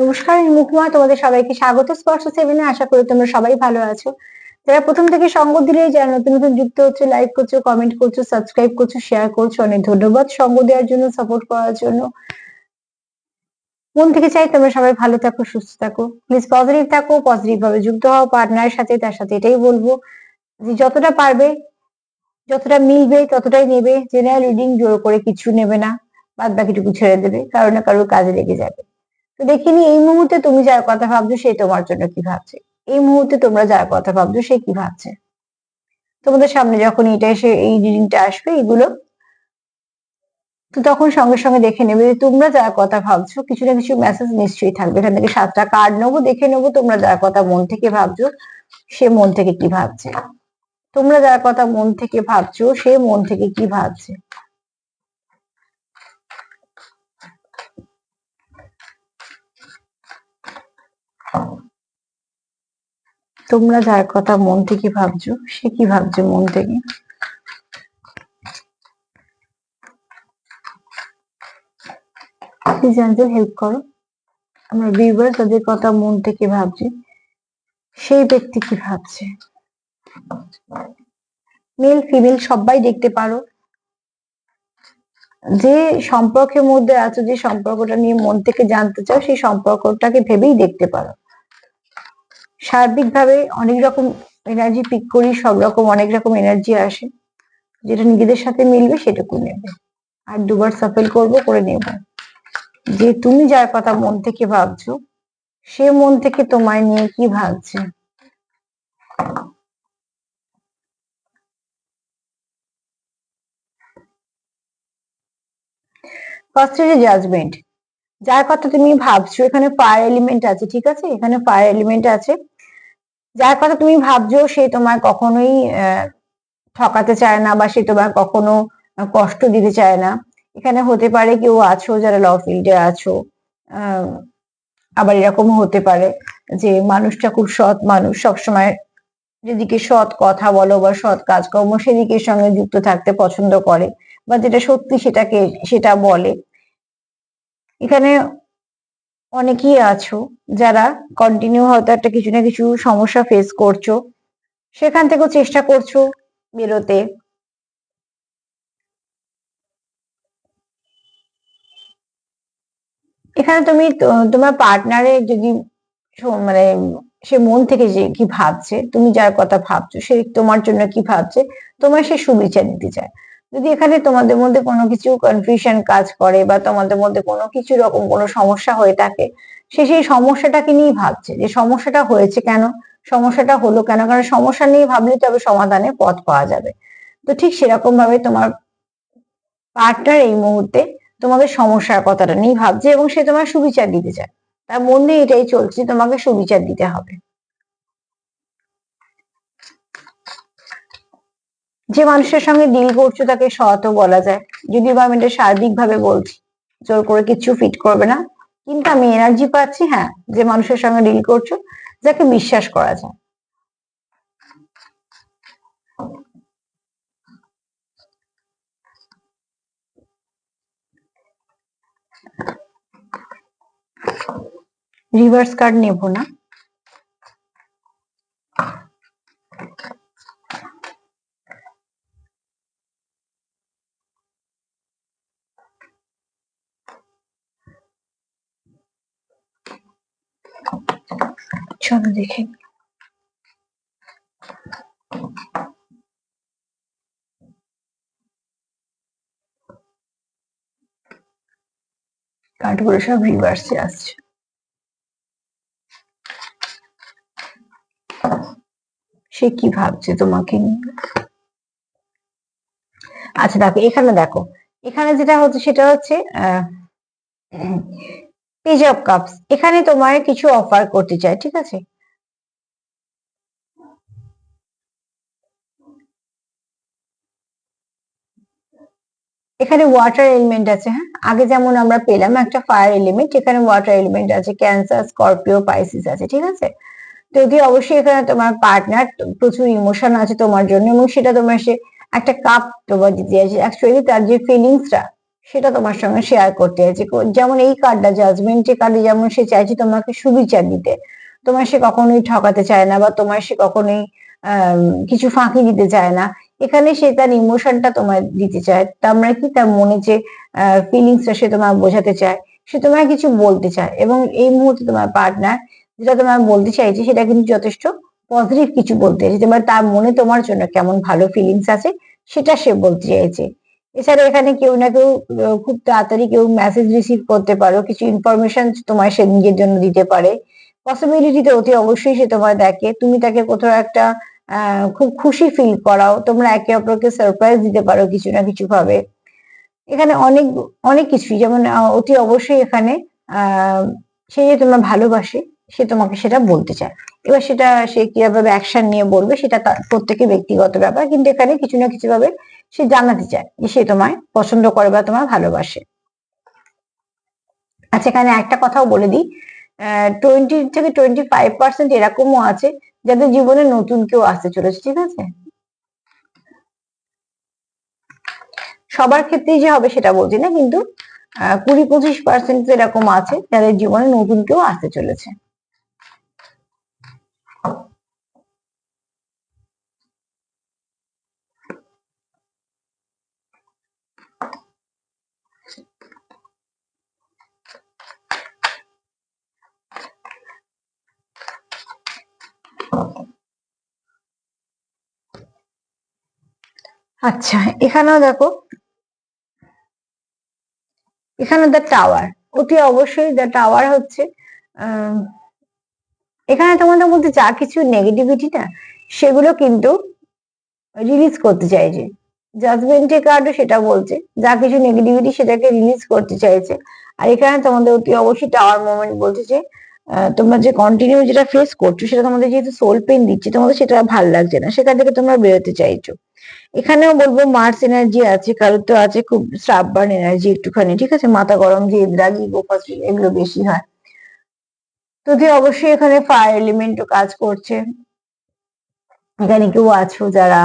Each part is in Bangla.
নমস্কার, আমি মুখমা তোমাদের সবাইকে স্বাগত স্পর্শ সেভেনে আশা করি তোমরা সবাই ভালো আছো। যারা প্রথম থেকে সঙ্গ দিলে যারা নতুন নতুন যুক্ত হচ্ছে লাইক করছ কমেন্ট করছ সাবস্ক্রাইব করছ শেয়ার করছ, অনেক ধন্যবাদ সঙ্গ দেওয়ার জন্য সাপোর্ট করার জন্য। মন থেকে চাই তোমরা সবাই ভালো থাকো, সুস্থ থাকো। প্লিজ পজিটিভ থাকো পজিটিভ ভাবে যুক্ত হও পার্টনারের সাথে, তার সাথে এটাই বলব। যে যতটা পারবে, যতটা মিলবে, ততটাই নেবে। জেনারেল রিডিং জোর করে কিছু নেবে না বাদ বাকিটুকু ছেড়ে দেবে, কারও না কারোর কাজে লেগে যাবে। তো দেখিনি, এই মুহূর্তে তুমি যার কথা ভাবছ সে তোমার জন্য কি ভাবছে? এই মুহূর্তে তোমরা যার কথা ভাবছ সে কি ভাবছে? তোমাদের সামনে যখন এটা এসে, এই রিডিংটা আসবে, এগুলো, তো তখন সঙ্গে সঙ্গে দেখে নেবে যে তোমরা যার কথা ভাবছ, কিছু না কিছু মেসেজ নিশ্চয়ই থাকবে। এখান থেকে সাতটা কার্ড নেব, দেখে নেব তোমরা যার কথা মন থেকে ভাবছ, সে মন থেকে কি ভাবছে? তোমরা যার কথা মন থেকে ভাবছ, সে মন থেকে কি ভাবছে? তোমরা যার কথা মন থেকে ভাবছ, সে কি ভাবছে মন থেকে? প্লিজ হেল্প করো। আমরা ভিউয়ার তাদের কথা মন থেকে ভাবছি, সেই ব্যক্তি কি ভাবছে? মেল ফিমেল সবাই দেখতে পারো। যে সম্পর্কের মধ্যে আছো, যে সম্পর্কটা নিয়ে মন থেকে জানতে চাও, সেই সম্পর্কটাকে ভেবেই দেখতে পারো। সার্বিকভাবে অনেক রকম এনার্জি পিক করি, সব রকম অনেক রকম এনার্জি আসে। যেটা নিজেদের সাথে মিলবে সেটুকু নেবে। আর দুবার সাফেল করব, করে নেব। যে তুমি যার কথা মন থেকে ভাবছ, সে মন থেকে তোমায় নিয়ে কি ভাবছে? ফার্স্ট জাজমেন্ট যার কথা তুমি ভাবছ, এখানে ফায়ার এলিমেন্ট আছে, ঠিক আছে? এখানে ফায়ার এলিমেন্ট আছে। যার কথা তুমি ভাবছ সে তোমার কখনোই ঠকাতে চায় না বা সে তোমার কখনো কষ্ট দিতে চায় না। এখানে হতে পারে কেউ আছো, যারা ল ফিল্ডে আছো আবার এরকম হতে পারে যে মানুষটা খুব সৎ মানুষ, সবসময় যেদিকে সৎ কথা বলো বা সৎ কাজকর্ম সেদিকের সঙ্গে যুক্ত থাকতে পছন্দ করে, বা যেটা সত্যি সেটাকে, সেটা বলে। এখানে অনেকেই আছো যারা কন্টিনিউ হয়তো একটা কিছু না কিছু সমস্যা ফেস করছ। সেখান থেকেও চেষ্টা করছ বেরোতে। এখানে তুমি তোমার পার্টনারে যদি মানে সে মন থেকে যে কি ভাবছে, তুমি যার কথা ভাবছ, সে তোমার জন্য কি ভাবছে, তোমার সে সুবিচার নিতে চায়। যদি এখানে তোমাদের মধ্যে কোনো কিছু কনফিউশন কাজ করে বা তোমাদের মধ্যে কোনো কিছু রকম কোনো সমস্যা হয়ে থাকে, সে সেই সমস্যাটাকে নিয়ে ভাবছে যে সমস্যাটা হয়েছে কেন? সমস্যাটা হলো কেন? কারণ সমস্যা নিয়ে ভাবলে তবে সমাধানের পথ পাওয়া যাবে। তো ঠিক সেরকম ভাবে তোমার পার্টনার এই মুহূর্তে তোমাদের সমস্যার কথাটা নিয়ে ভাবছে এবং সে তোমার সুবিচার দিতে চায়। তার মনে এটাই চলছে, তোমাকে সুবিচার দিতে হবে। যে মানুষের সঙ্গে ডিল করছ তাকে সৎও বলা যায়। যদিও বা আমি এটা সার্বিক ভাবে বলছি, জোর করে কিছু ফিট করবে না। কিন্তু আমি এনার্জি পাচ্ছি হ্যাঁ যে মানুষের সঙ্গে ডিল করছ, যাকে বিশ্বাস করা যায়। রিভার্স কার্ড নেব না। চলো দেখে কার্ডগুলো সব রিভার্সে আসছে। সে কি ভাবছে তোমাকে নিয়ে? আচ্ছা দেখো, এখানে দেখো, এখানে যেটা হচ্ছে সেটা হচ্ছে পেজ অফ কাপস এখানে তোমায় কিছু অফার করতে চাই, ঠিক আছে? এখানে ওয়াটার এলিমেন্ট আছে হ্যাঁ? আগে যেমন আমরা পেলাম একটা ফায়ার এলিমেন্ট এখানে ওয়াটার এলিমেন্ট আছে ক্যান্সার স্করপিও পাইসিস আছে, ঠিক আছে? যদি অবশ্যই এখানে তোমার পার্টনার প্রচুর ইমোশন আছে তোমার জন্য, এবং সেটা তোমার সে একটা কাপ তোমার দিতে আছে অ্যাকচুয়ালি তার যে ফিলিংসটা সেটা তোমার সঙ্গে শেয়ার করতে চাইছে যেমন এই কার্ডটা জাজমেন্ট যে কার্ডে যেমন সে চাইছে তোমাকে সুবিচার দিতে, তোমার সে কখনোই ঠকাতে চায় না বা তোমার সে কখনোই কিছু ফাঁকি দিতে চায় না। এখানে সে তার ইমোশনটা তোমায় দিতে চায়। তার মানে কি? তার মনে যে ফিলিংসটা সে তোমায় বোঝাতে চায়, সে তোমায় কিছু বলতে চায় এবং এই মুহূর্তে তোমার পার্টনার যেটা তোমার বলতে চাইছে, সেটা কিন্তু যথেষ্ট পজিটিভ কিছু বলতে চাইছে। এবার তার মনে তোমার জন্য কেমন ভালো ফিলিংস আছে, সেটা সে বলতে চাইছে। এছাড়া এখানে কেউ না কেউ খুব তাড়াতাড়ি কেউ মেসেজ রিসিভ করতে পারো, কিছু ইনফরমেশন তোমার সে নিজের জন্য দিতে পারে। পসিবিলিটিতে অতি অবশ্যই সে তোমার দেখে। তুমি তাকে কোথাও একটা খুব খুশি ফিল করাও, তোমরা একে অপরকে সারপ্রাইজ দিতে পারো কিছু না কিছু ভাবে এখানে অনেক অনেক কিছুই, যেমন অতি অবশ্যই এখানে সে যে তোমার ভালোবাসে, সে তোমাকে সেটা বলতে চায়। এবার সেটা সে কীভাবে অ্যাকশন নিয়ে বলবে, সেটা তার প্রত্যেকের ব্যক্তিগত ব্যাপার, কিন্তু এখানে কিছু না কিছু ভাবে সে জানাতে চায় যে সে তোমায় পছন্দ করে বা তোমার ভালোবাসে। আচ্ছা এখানে একটা কথাও বলে দিই। টোয়েন্টি থেকে টোয়েন্টি ফাইভ পার্সেন্ট এরকমও আছে যাদের জীবনে নতুন কেউ আসতে চলেছে, ঠিক আছে? সবার ক্ষেত্রেই যে হবে সেটা বলছি না, কিন্তু কুড়ি পঁচিশ পার্সেন্ট এরকম আছে যাদের জীবনে নতুন কেউ আসতে চলেছে। আচ্ছা এখানেও দেখো। এখানে দ্য টাওয়ার অতি অবশ্যই দ্য টাওয়ার হচ্ছে এখানে তোমাদের মধ্যে যা কিছু নেগেটিভিটি না সেগুলো কিন্তু রিলিজ করতে চাইছে। জাজমেন্টের কার্ডও সেটা বলছে, যা কিছু নেগেটিভিটি সেটাকে রিলিজ করতে চাইছে। আর এখানে তোমাদের অতি অবশ্যই টাওয়ার মোমেন্ট বলছে যে তোমরা যে কন্টিনিউ যেটা ফেস করছ, সেটা তোমাদের যেহেতু সোল পেন দিচ্ছে, তোমাদের সেটা ভালো লাগছে না। সেখান থেকে তোমরা বেরোতে চাইছো। এখানেও বলব মার্স এনার্জি আছে, কারোর তো আছে খুব স্রাববার্ন এনার্জি একটুখানি, ঠিক আছে? মাথা গরম যে রাগি গোপাস এগুলো বেশি হয়। তো অবশ্যই এখানে ফায়ার এলিমেন্টও কাজ করছে। এখানে কেউ আছো যারা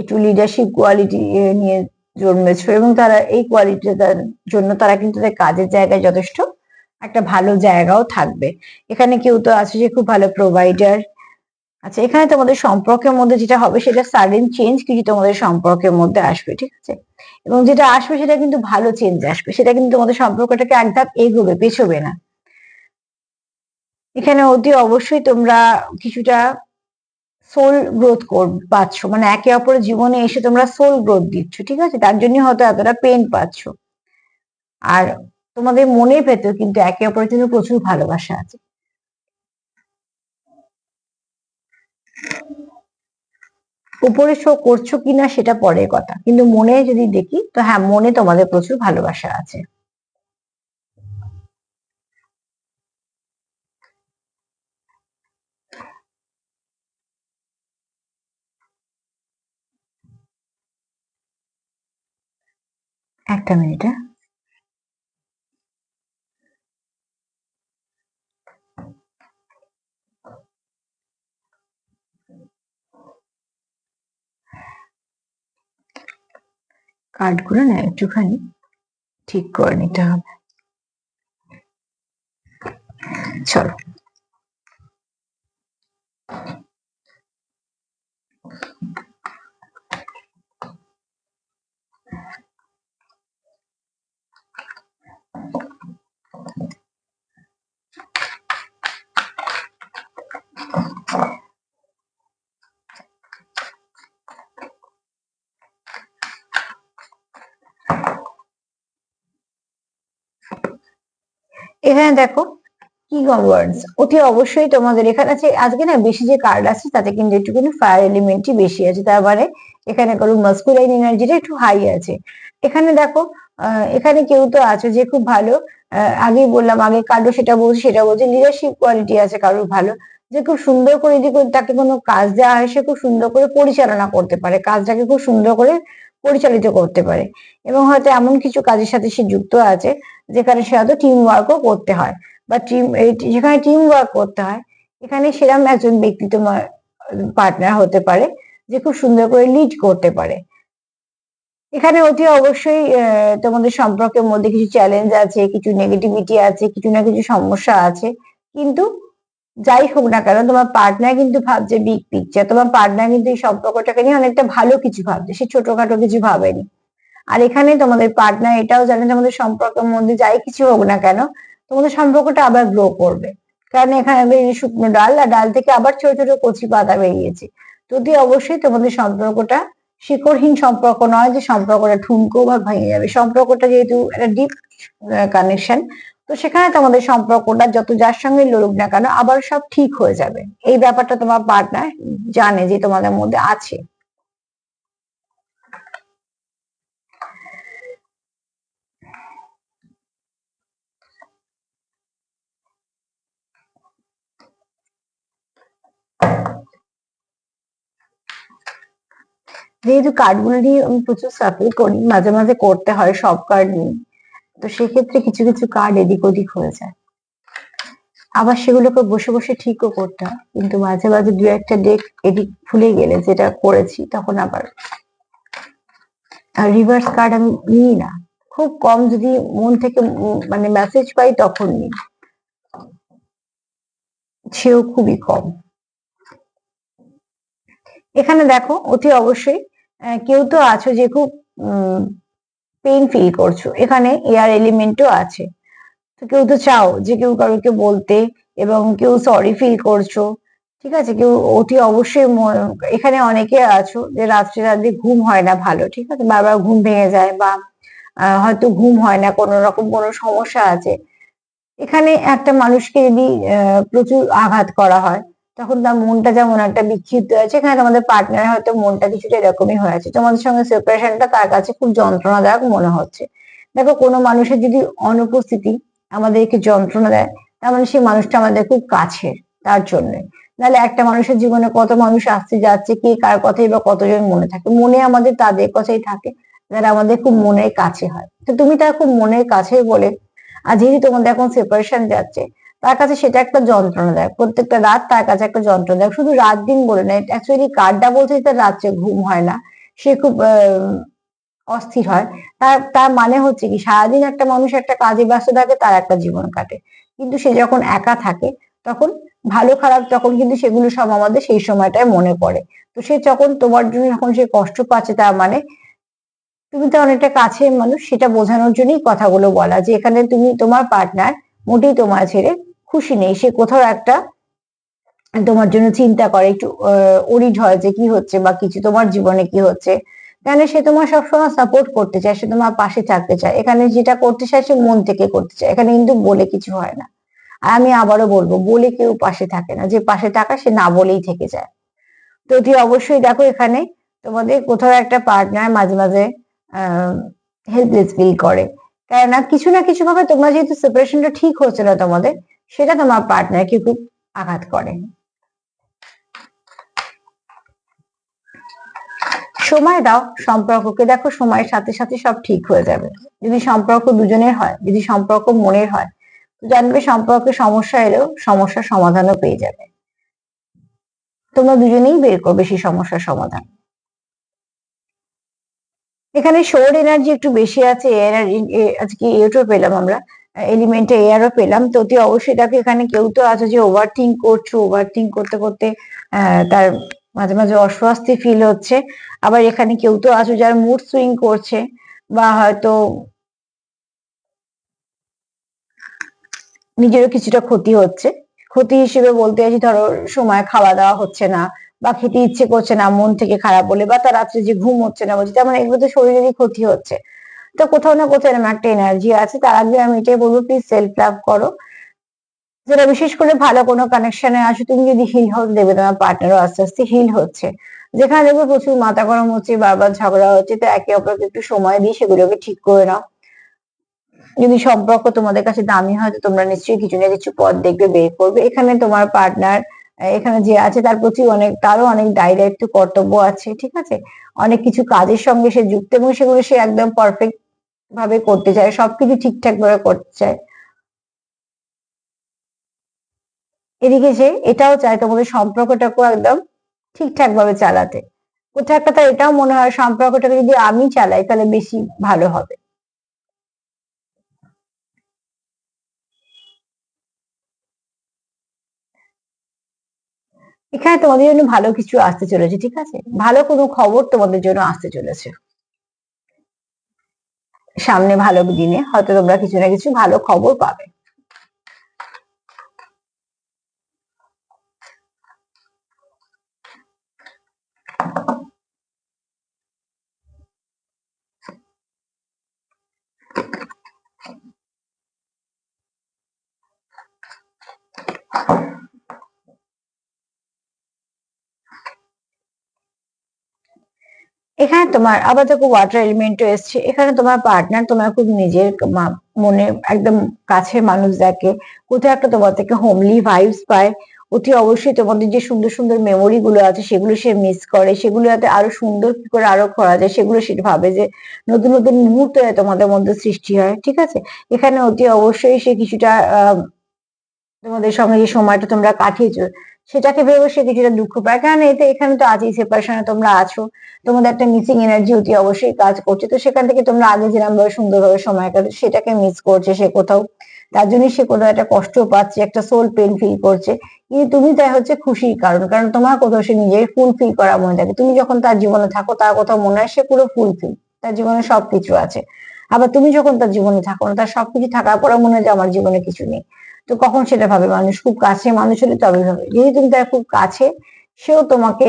একটু লিডারশিপ কোয়ালিটি নিয়ে জন্মেছো, এবং তারা এই কোয়ালিটিটার জন্য তারা কিন্তু তাদের কাজের জায়গায় যথেষ্ট একটা ভালো জায়গাও থাকবে। এখানে কেউ তো আছে যে খুব ভালো প্রোভাইডার আচ্ছা এখানে তোমাদের সম্পর্কের মধ্যে যেটা হবে সেটা সাডেন চেঞ্জ কিছু তোমাদের সম্পর্কের মধ্যে আসবে, ঠিক আছে? এবং যেটা আসবে সেটা কিন্তু ভালো চেঞ্জ আসবে। সেটা কিন্তু তোমাদের সম্পর্কটাকে এক ধাপ এগোবে, পেছবে না। এখানে অতি অবশ্যই তোমরা কিছুটা সোল গ্রোথ কর, পাচ্ছ। মানে একে অপরের জীবনে এসে তোমরা সোল গ্রোথ দিচ্ছ, ঠিক আছে? তার জন্য হয়তো এতটা পেন পাচ্ছ। আর তোমাদের মনে ভেতর কিন্তু একে অপরের জন্য প্রচুর ভালোবাসা আছে। উপরে শো করছ কিনা সেটা পরের কথা। কিন্তু মনে যদি দেখি, তো হ্যাঁ মনে তোমাদের প্রচুর ভালোবাসা আছে। একটা মিনিট হ্যাঁ। কার্ডগুলো না একটুখানি ঠিক করে নিতে হবে। চলো। এখানে দেখো, কি ওয়ার্ডস অতি অবশ্যই তোমাদের এখানে আছে, আজকে না বেশি যে কার্ড আছে, তাতে কিন্তু একটুখানি ফায়ার এলিমেন্টই বেশি আছে। তার মানে এখানে কারও মাস্কুলাইন এনার্জিটা একটু হাই আছে। এখানে দেখো এখানে কেউ তো আছে যে খুব ভালো আগেই বললাম, আগে কারও সেটা বলছে সেটা বলছে। লিডারশিপ কোয়ালিটি আছে কারোর ভালো। যে খুব সুন্দর করে যদি তাকে কোনো কাজ দেওয়া হয়, সে খুব সুন্দর করে পরিচালনা করতে পারে। কাজটাকে খুব সুন্দর করে পরিচালিত করতে পারে। এবং হয়তো এমন কিছু কাজের সাথে সে যুক্ত আছে, যেখানে সে হয়তো টিম ওয়ার্কও করতে হয় বা টিম যেখানে টিম ওয়ার্ক করতে হয়, এখানে সেরকম একজন ব্যক্তি তোমার পার্টনার হতে পারে, যে খুব সুন্দর করে লিড করতে পারে। এখানে অতি অবশ্যই তোমাদের সম্পর্কের মধ্যে কিছু চ্যালেঞ্জ আছে, কিছু নেগেটিভিটি আছে, কিছু না কিছু সমস্যা আছে, কিন্তু যাই হোক না কেন, তোমার পার্টনার কিন্তু ভাবছে বিগ পিকচার তোমার পার্টনার কিন্তু এই সম্পর্কটাকে নিয়ে অনেকটা ভালো কিছু ভাবছে, সে ছোটখাটো কিছু ভাবেনি। আর এখানে তোমাদের পার্টনার এটাও জানে তোমাদের সম্পর্কের মধ্যে যাই কিছু হোক না কেন, তোমাদের সম্পর্কটা আবার গ্রো করবে। কারণ এখানে শুকনো ডাল, আর ডাল থেকে আবার ছোট ছোট কচি পাতা বেরিয়েছে। যদি অবশ্যই তোমাদের সম্পর্কটা শিকড়হীন সম্পর্ক নয় যে সম্পর্কটা ঠুনকো বা ভেঙে যাবে। সম্পর্কটা যেহেতু একটা ডিপ কানেকশন তো সেখানে তোমাদের সম্পর্কটা যত যার সঙ্গে লড়ুক না কেন আবার সব ঠিক হয়ে যাবে। এই ব্যাপারটা তোমার পার্টনার জানে যে তোমাদের মধ্যে আছে। যেহেতু কার্ডগুলো নিয়ে আমি প্রচুর সাফল করি, মাঝে মাঝে করতে হয় সব কার্ড নিয়ে। তো সেক্ষেত্রে কিছু কিছু কার্ড এদিক ওদিক হয়ে যায়। আবার সেগুলোকে বসে বসে ঠিকও করতে হয়, কিন্তু মাঝে মাঝে দু একটা ডেক এদিক ভুলে গেলে যেটা করেছি তখন আবার রিভার্স কার্ড আমি নিই না। খুব কম যদি মন থেকে মানে মেসেজ পাই তখন নিই। সেও খুবই কম। এখানে দেখো, অতি অবশ্যই কেউ তো আছো যে খুব পেইন ফিল করছ। এখানে এয়ার এলিমেন্টও আছে। তো কেউ তো চাও যে কেউ কারোকে বলতে এবং কেউ সরি ফিল করছ, ঠিক আছে? কেউ অতি অবশ্যই এখানে অনেকে আছো যে রাত্রে রাত্রে ঘুম হয় না ভালো, ঠিক আছে? বারবার ঘুম ভেঙে যায় বা হয়তো ঘুম হয় না, কোনো রকম কোনো সমস্যা আছে। এখানে একটা মানুষকে যদি প্রচুর আঘাত করা হয় তখন তার মনটা যেমন একটা বিক্ষিপ্ত আছে এখানে তোমাদের পার্টনার হয়তো মনটা কিছুটা এরকমই হয়ে আছে তোমাদের সঙ্গে সেপারেশনটা তার কাছে খুব যন্ত্রণাদায়ক মনে হচ্ছে। দেখো, কোনো মানুষের যদি অনুপস্থিতি আমাদেরকে যন্ত্রণা দেয়, তার মানে সেই মানুষটা আমাদের খুব কাছের, তার জন্য। নাহলে একটা মানুষের জীবনে কত মানুষ আসছে যাচ্ছে, কে কার কথাই বা কতজন মনে থাকে। মনে আমাদের তাদের কথাই থাকে, যারা আমাদের খুব মনের কাছে হয়। তো তুমি তার খুব মনের কাছে বলে, আর যেহেতু তোমাদের এখন সেপারেশন যাচ্ছে তার কাছে সেটা একটা যন্ত্রণা দেয় প্রত্যেকটা রাত তার কাছে একটা যন্ত্রণা দেয় শুধু রাত দিন বলে না অ্যাকচুয়ালি কার্ডটা বলছে তার রাত্রে ঘুম হয় না। সে খুব অস্থির হয়। তার তার মানে হচ্ছে কি, সারাদিন একটা মানুষ একটা কাজে ব্যস্ত থাকে, তার একটা জীবন কাটে। কিন্তু সে যখন একা থাকে, তখন ভালো খারাপ তখন কিন্তু সেগুলো সব আমাদের সেই সময়টায় মনে পড়ে। তো সে যখন তোমার জন্য যখন সে কষ্ট পাচ্ছে, তার মানে তুমি তো অনেকটা কাছের মানুষ, সেটা বোঝানোর জন্যই কথাগুলো বলা যে এখানে তুমি, তোমার পার্টনার মোটেই তোমার ছেড়ে খুশি নেই, সে কোথাও একটা তোমার জন্য চিন্তা করে, একটু ওরিড হয় যে কি হচ্ছে বা কিছু তোমার জীবনে কি হচ্ছে। কেন সে তোমার সবসময় সাপোর্ট করতে চায়, সে তোমার পাশে থাকতে চায়। এখানে যেটা করতে চায়, সে মন থেকে করতে চায়। এখানে কিন্তু বলে কিছু হয় না। আর আমি আবারও বলব, বলে কেউ পাশে থাকে না। যে পাশে থাকা, সে না বলেই থেকে যায়। তো তুই অবশ্যই দেখো এখানে তোমাদের কোথাও একটা পার্টনার মাঝে মাঝে হেল্পলেস ফিল করে। কেননা কিছু না কিছু ভাবে তোমরা যেহেতু সেপারেশনটা ঠিক হচ্ছে না তোমাদের সেটা তোমার পার্টনারকে খুব আঘাত করে সময় দাও সম্পর্ককে দেখো সময়ের সাথে সাথে সব ঠিক হয়ে যাবে যদি সম্পর্ক দুজনের হয় যদি সম্পর্ক মনের হয় জানবে সম্পর্কে সমস্যা এলেও সমস্যার সমাধানও পেয়ে যাবে তোমরা দুজনেই বের করবে সেই সমস্যার সমাধান এখানে শোর এনার্জি একটু বেশি আছে এনার্জি আজকে এটাও পেলাম আমরা এলিমেন্টে এয়ারও পেলাম। তো অতি অবশ্যই দেখো এখানে কেউ তো আছে যে ওভার থিঙ্ক করছ ওভার থিঙ্ক করতে করতে তার মাঝে মাঝে অস্বস্তি ফিল হচ্ছে। আবার এখানে কেউ তো আছো যার মুড সুইং করছে বা হয়তো নিজেরও কিছুটা ক্ষতি হচ্ছে। ক্ষতি হিসেবে বলতে আছি ধরো সময় খাওয়া দাওয়া হচ্ছে না বা খেতে ইচ্ছে করছে না, মন থেকে খারাপ বলে বা তার রাত্রে যে ঘুম হচ্ছে না, বলছে তেমন এগুলো তো শরীরেরই ক্ষতি হচ্ছে। তো কোথাও না কোথাও এরকম একটা এনার্জি আছে। তার আগে আমি এটাই বলব প্লিজ সেলফ লাভ করো। যেটা বিশেষ করে ভালো কোনো কানেকশনে আসো, তুমি যদি হিল হও দেবে তোমার পার্টনারও আস্তে আস্তে হিল হচ্ছে। যেখানে দেখবে প্রচুর মাথা গরম হচ্ছে, বারবার ঝগড়া হচ্ছে, তো একে অপরকে একটু সময় দিয়ে সেগুলোকে ঠিক করে নাও। যদি সম্পর্ক তোমাদের কাছে দামি হয়, তো তোমরা নিশ্চয়ই কিছু না কিছু পথ দেখবে, বের করবে। এখানে তোমার পার্টনার এখানে যে আছে, তার প্রতি অনেক, তারও অনেক দায় দায়িত্ব, কর্তব্য আছে, ঠিক আছে? অনেক কিছু কাজের সঙ্গে সে যুক্ত এবং সেগুলো সে একদম পারফেক্ট ভাবে করতে চায়, সবকিছু ঠিকঠাক ভাবে করতে চায়। এদিকে সে এটাও চায় তোমাদের সম্পর্কটাকেও একদম ঠিকঠাক ভাবে চালাতে। কোথাও একটা তার এটাও মনে হয় সম্পর্কটাকে যদি আমি চালাই তাহলে বেশি ভালো হবে। এখানে তোমাদের জন্য ভালো কিছু আসতে চলেছে, ঠিক আছে? ভালো কোনো খবর তোমাদের জন্য আসতে চলেছে। সামনে ভালো দিনে হয়তো তোমরা কিছু না কিছু ভালো খবর পাবে। এখানে তোমার আবার দেখো ওয়াটার এলিমেন্টও এসছে। এখানে তোমার পার্টনার তোমার খুব নিজের মনে একদম কাছে মানুষ দেখে। কোথাও একটা তোমার থেকে হোমলি ভাইবস পায়। অতি অবশ্যই তোমাদের যে সুন্দর সুন্দর মেমোরি গুলো আছে, সেগুলো সে মিস করে। সেগুলো যাতে আরও সুন্দর কি করে আরও করা যায়, সেগুলো সে ভাবে যে নতুন নতুন মুহূর্ত তোমাদের মধ্যে সৃষ্টি হয়, ঠিক আছে? এখানে অতি অবশ্যই সে কিছুটা তোমাদের সঙ্গে যে সময়টা তোমরা কাটিয়েছো সেটাকে ভেবে সে কিছুটা দুঃখ পায়। কারণ এতে এখানে তো আজই সেপারেশনে তোমরা আছো। তোমাদের একটা মিসিং এনার্জি অতি অবশ্যই কাজ করছে। তো সেখান থেকে তোমরা আগে যেরকম ভাবে সুন্দরভাবে সময় কাটে, সেটাকে মিস করছে সে কোথাও। তার জন্যই সে কোথাও একটা কষ্ট পাচ্ছে, একটা সোল পেন ফিল করছে। কিন্তু তুমি তাই হচ্ছে খুশির কারণ। কারণ তোমার কোথাও সে নিজের ফুলফিল করা মনে থাকে। তুমি যখন তার জীবনে থাকো, তার কোথাও মনে হয় সে পুরো ফুলফিল তার জীবনে সবকিছু আছে। আবার তুমি যখন তার জীবনে থাকো না, তার সবকিছু থাকার পরে মনে হয় যে আমার জীবনে কিছু নেই। তো কখন সেটা ভাবে? মানুষ খুব কাছে মানুষ হলে তবে ভাবে। যদি তুমি তার খুব কাছে, সেও তোমাকে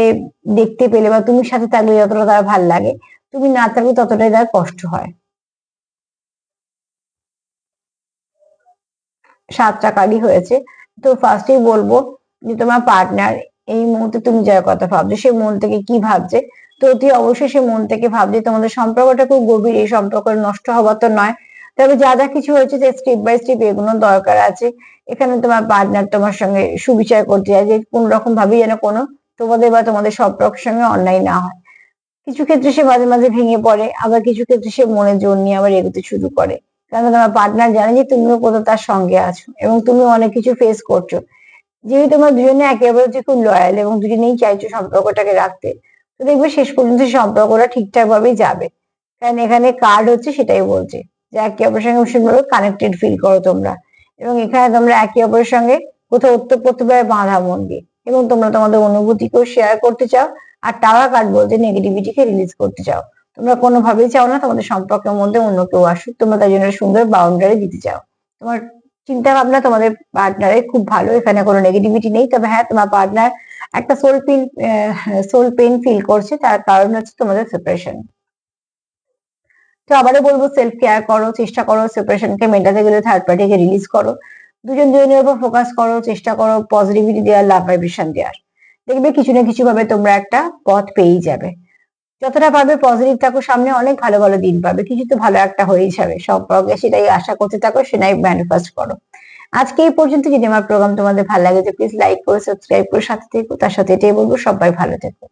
দেখতে পেলে বা তুমি সাথে থাকলে যতটা তার ভালো লাগে, তুমি না থাকলে ততটাই তার কষ্ট হয়। সাতটা কার্ডই হয়েছে। তো ফার্স্টেই বলব যে তোমার পার্টনার এই মুহূর্তে তুমি যার কথা ভাবছ, সে মন থেকে কি ভাবছে? তো অতি অবশ্যই সে মন থেকে ভাবছে তোমাদের সম্পর্কটা খুব গভীর। এই সম্পর্ক নষ্ট হওয়ার তো নয়। তবে যা যা কিছু হয়েছে যে স্টেপ বাই স্টেপ এগুলো দরকার আছে। এখানে তোমার পার্টনার তোমার সঙ্গে সুবিচার করতে চায় যে কোন রকম ভাবে যেন কোনো তোমাদের বা তোমাদের সম্পর্কের সঙ্গে অন্যায় না হয়। কিছু ক্ষেত্রে সে মাঝে মাঝে ভেঙে পড়ে, আবার কিছু ক্ষেত্রে সে মনে জোর নিয়ে আবার এগোতে শুরু করে। কারণ তোমার পার্টনার জানে যে তুমিও কোথাও তার সঙ্গে আছো এবং তুমি অনেক কিছু ফেস করছ। যেহেতু তোমার দুজনে একেবারে হচ্ছে খুব লয়াল এবং দুজনেই চাইছো সম্পর্কটাকে রাখতে, তো দেখবে শেষ পর্যন্ত সম্পর্কটা ঠিকঠাক ভাবেই যাবে। কারণ এখানে কার্ড হচ্ছে সেটাই বলছে। যে একে অপরের সঙ্গে ভীষণভাবে কানেক্টেড ফিল করো তোমরা। এবং এখানে তোমরা একে অপরের সঙ্গে কোথাও ওতপ্রোতভাবে বাঁধা মন দিয়ে। এবং তোমরা তোমাদের অনুভূতিকেও শেয়ার করতে চাও আর টাওয়ার কার্ড বলতে নেগেটিভিটিকে রিলিজ করতে চাও। তোমরা কোনোভাবেই চাও না তোমাদের সম্পর্কের মধ্যে অন্য কেউ আসুক, তোমরা তাই জন্য সুন্দর বাউন্ডারি দিতে চাও। তোমার চিন্তা ভাবনা তোমাদের পার্টনারের খুব ভালো, এখানে কোনো নেগেটিভিটি নেই। তবে হ্যাঁ তোমার পার্টনার একটা soul feel soul pain feel করছে, তার কারণ হচ্ছে তোমাদের সেপারেশন তো আবারও বলব সেলফ কেয়ার করো, চেষ্টা করো সেপারেশনকে মেটাতে গেলে থার্ড পার্টিকে রিলিজ করো। দুজন দুজনের উপর ফোকাস করো, চেষ্টা করো পজিটিভিটি দেওয়ার লাভ ভাইব্রেশন দেওয়ার। দেখবে কিছু না কিছু ভাবে তোমরা একটা পথ পেয়েই যাবে। যতটা পারবে পজিটিভ থাকো, সামনে অনেক ভালো ভালো দিন পাবে। কিছু তো ভালো একটা হয়েই যাবে। সম্পর্কে সেটাই আশা করতে থাকো, সেটাই ম্যানিফেস্ট করো। আজকে এই পর্যন্ত যদি আমার প্রোগ্রাম তোমাদের ভালো লাগে যে প্লিজ লাইক করো সাবস্ক্রাইব করো, সাথে থেকো। তার সাথে এটাই বলব, সবাই ভালো থেকো।